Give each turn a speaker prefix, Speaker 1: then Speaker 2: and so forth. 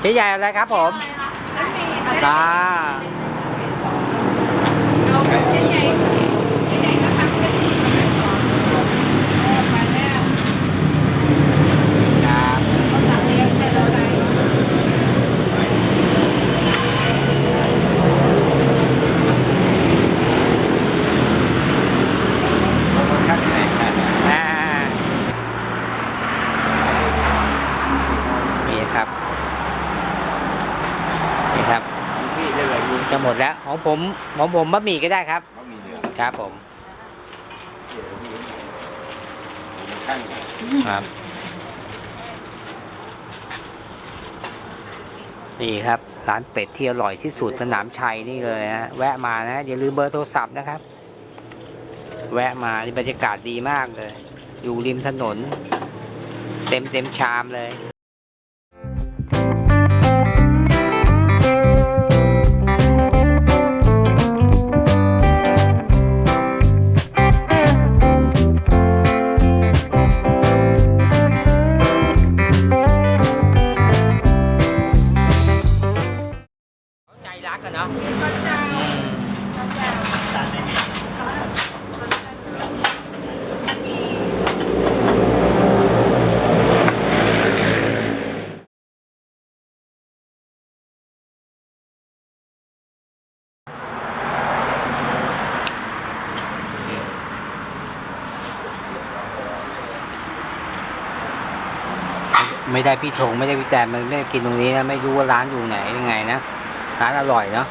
Speaker 1: เจ๊ใหญ่อะไรครับผมตา
Speaker 2: เอาเส้นใหญ่เส้นใหญ่นะคะเส้นใหญ่มาแล้ว
Speaker 1: ครับ
Speaker 2: เขาสั่งเลี้ยงให้เราได้
Speaker 1: อ่านี่ครับ นี่ครับ
Speaker 3: พี่ได้เลยลุง
Speaker 1: จะหมดแล้วของผมของผมบะหมี่ก็ได้ครับ
Speaker 3: เขามีเนื้อ
Speaker 1: ครับผม
Speaker 3: ข้าง
Speaker 1: ครับ นี่ครับร้านเป็ดที่อร่อยที่สุดสนามชัยนี่เลยฮะแวะมานะอย่าลืมเบอร์โทรศัพท์นะครับ แวะมานี่บรรยากาศดีมากเลย อยู่ริมถนน เต็มเต็มชามเลย เนาะไม่ได้พี่ธงไม่ได้พี่แตนมันไม่ได้กินตรงนี้นะไม่รู้ว่าร้านอยู่ไหนยังไงนะ ร้านอร่อยเนาะ